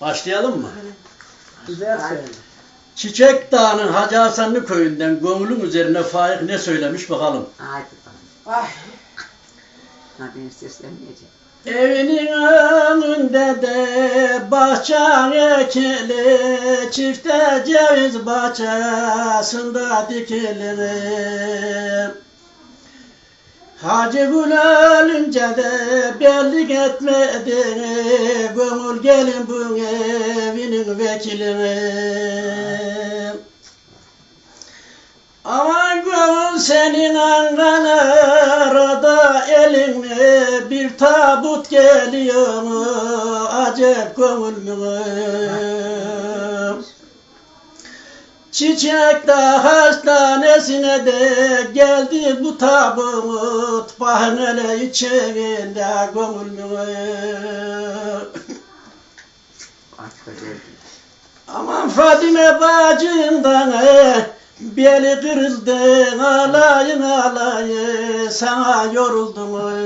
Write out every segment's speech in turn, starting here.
Başlayalım mı? Güzel söyle. Çiçek Dağı'nın Hacı Hasanlı köyünden gönlüm üzerine Faik ne söylemiş bakalım. Haydi bakalım. Ay. Ha ben seslenmeyeceğim. Evinin önünde de bahçe ekili, çifte ceviz bahçesinde dikilir. Hacı Gül ölünce de bellik etmedi, gönül gelin bu evinin vekilini. Aman gönül senin Ankara'da elinle bir tabut geliyor acep gönlümü. Çiçek Dağ hastanesine de geldi bu tabut bahanele içerinde gönlümü. Aman Fadime bacından e, beli kırıldı alayın alayı sana yoruldum e.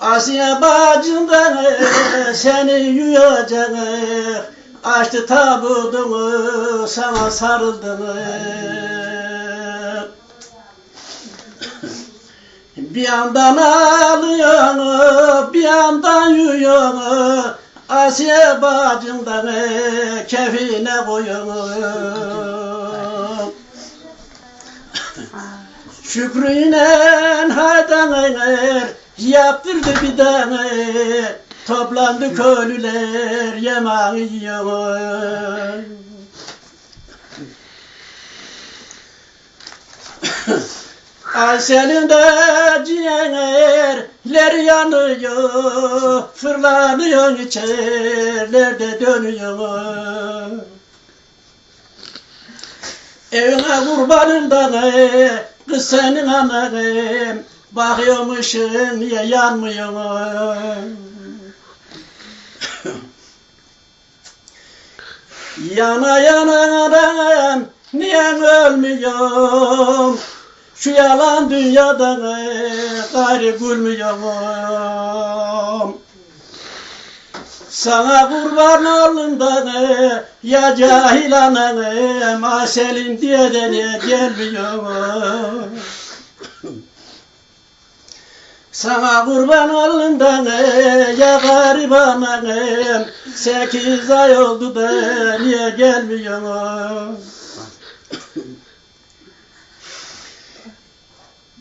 Asiye bacından e, seni yuyacak e, açtı tabutumu sana sarıldım e. Bir yandan ağlıyor, bir yandan yuyuyor. Asiye bacımdan e, kefine koyuyor. Şükrüyle haydanır yaptırdı bir tane toplandı köylüler yemeği yiyor. Aysel'in de ciğerler yanıyor, fırlanıyor içerlerde dönüyor. Evine kurbanından e, kız senin ananım, bakıyormuşsun niye yanmıyor. Yana yana aram, niye ölmüyorum? Şu yalan dünyada gayrı gülmüyorum. Sana kurban oldum da ne, ya cahil ananı, maselin diye de niye gelmiyor. Sana kurban oldum da ne, ya garip ananım, sekiz ay oldu da niye gelmiyor.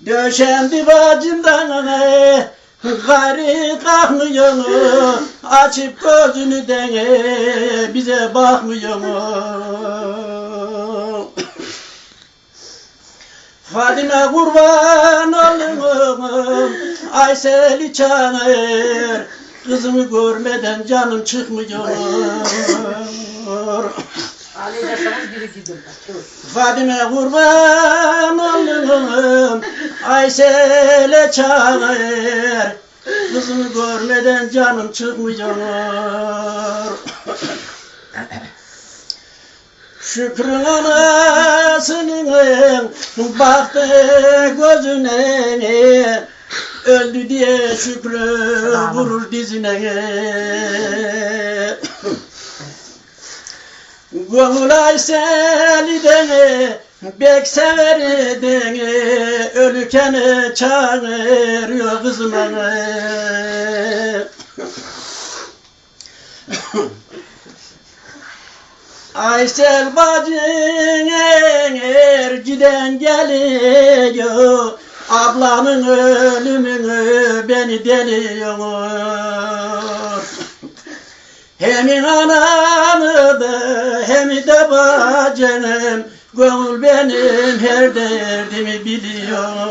Döşendi bacımdan ne, gari kalkmıyor, açıp gözünü dene, bize bakmıyor. Fadime kurban olayım, Aysel'i çağır, kızımı görmeden canım çıkmıyor. Fadime kurban olayım, Aysel'e çağır, kızımı görmeden canım çıkmıyor. Şükrün anasının baktı gözüne Öldü diye şükrü vurur dizine. Gönül Aysel'i de bek sever de Ölüken çağırıyor kızıma Aysel bacın erciden geliyor Ablamın ölümünü beni deliyor Hem anamı da hem de bacınım Gönül benim her derdimi biliyor.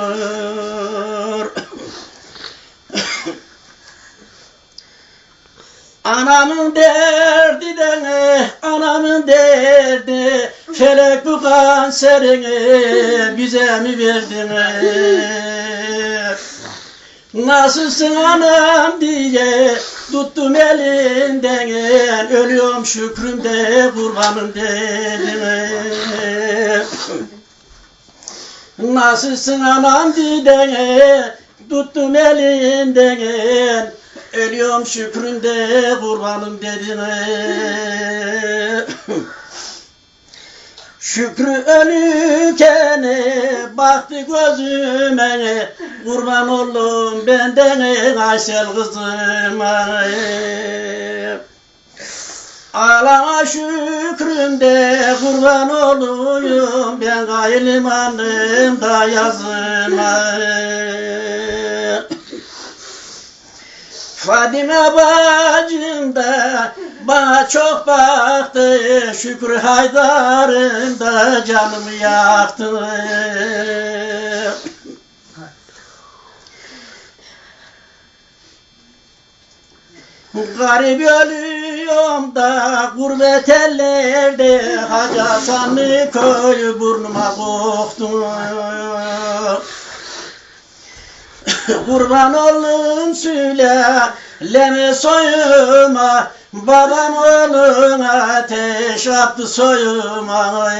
Anamın derdi de ne, anamın derdi Felek bu kanserini bize mi verdin Nasılsın anam diye tuttum elinden Ölüyorum şükrümde kurbanım dedim Nasılsın anam didene Tuttum elinden Ölüyorum şükründe kurbanım dedin Şükrü ölürken baktı gözüme. Kurban oldum benden Aysel kızıma. Ağlama şükründe kurban olayım. Ben gaylimanım da yazıma. Fadime bacım da bana çok baktı Şükrü Haydar'ın da canımı yaktı Garip ölüyorum da gurbet ellerde Hacı Hasan'ı koyu burnuma koktum Kurban olun söyle leme soyuma Babam oğlun ateş attı soyuma.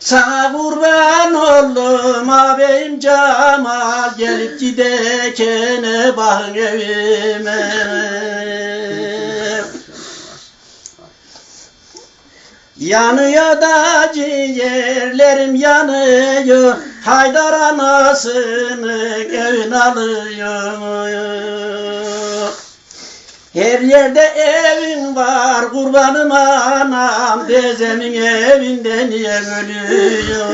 Sana kurban oldum ağabeyim Cemal Gelip gidekene bakın evime. Yanıyor da ciğerlerim yanıyor Haydar anasını evin alıyor. Her yerde evin var kurbanım anam Dezemin evinde niye ölüyor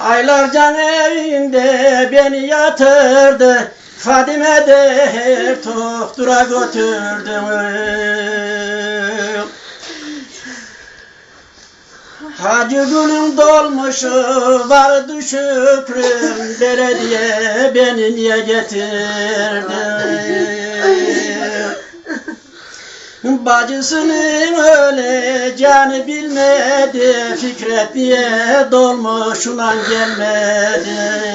Aylarca evinde beni yatırdı Fadime de her doktora götürdü Hacı gülüm dolmuşu vardı şükrüm Belediye beni niye getirdi? Bacısının öleceğini bilmedi Fikret niye dolmuşuna gelmedi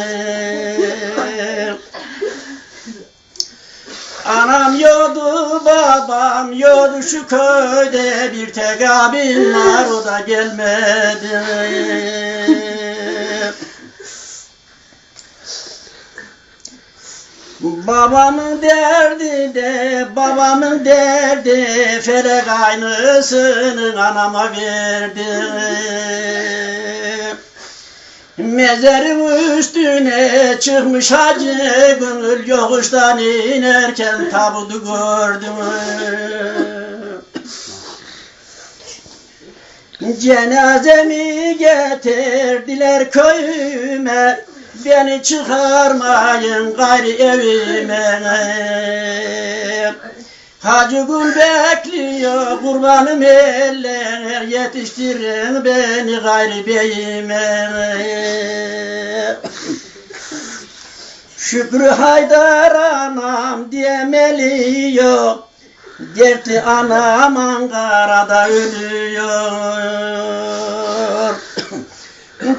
Anam yodu babam şu köyde bir tek abim var o da gelmedi. Babamın derdi de babamın derdi felek aynısını anama verdi. Mezarın üstüne çıkmış hacı gönül yokuştan inerken tabutu gördüm. Cenazemi getirdiler köyüme Beni çıkarmayın gayri evime Hacı Gül bekliyor kurbanım eller Yetiştirin beni gayri beyime. Şükrü Haydar anam diyemeliyor Dertli anam Ankara'da ölüyor.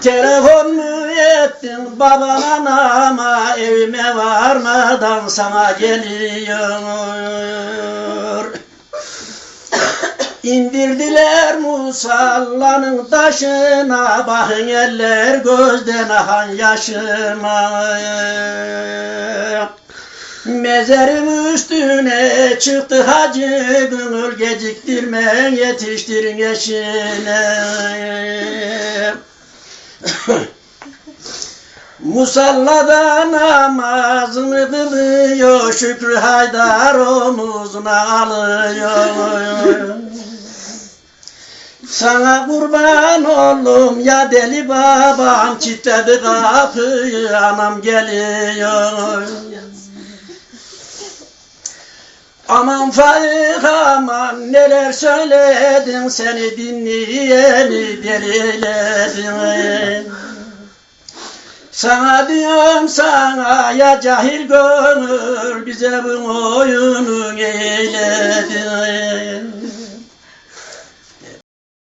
Telefon mu ettin baban anama Evime varmadan sana geliyor İndirdiler musallanın taşına. Bakın eller gözden ahan yaşıma. Mezarın üstüne çıktı hacı gönül geciktirme yetiştirin eşine. Musallada namazını kılıyor. Şükrü Haydar omuzuna alıyor Sana kurban oldum ya deli babam Çitledi kapıyı anam geliyor Aman Faik aman neler söyledin seni dinleyeni deliledin. Sana diyorum sana ya cahil gönül bize bu oyunu eyledin.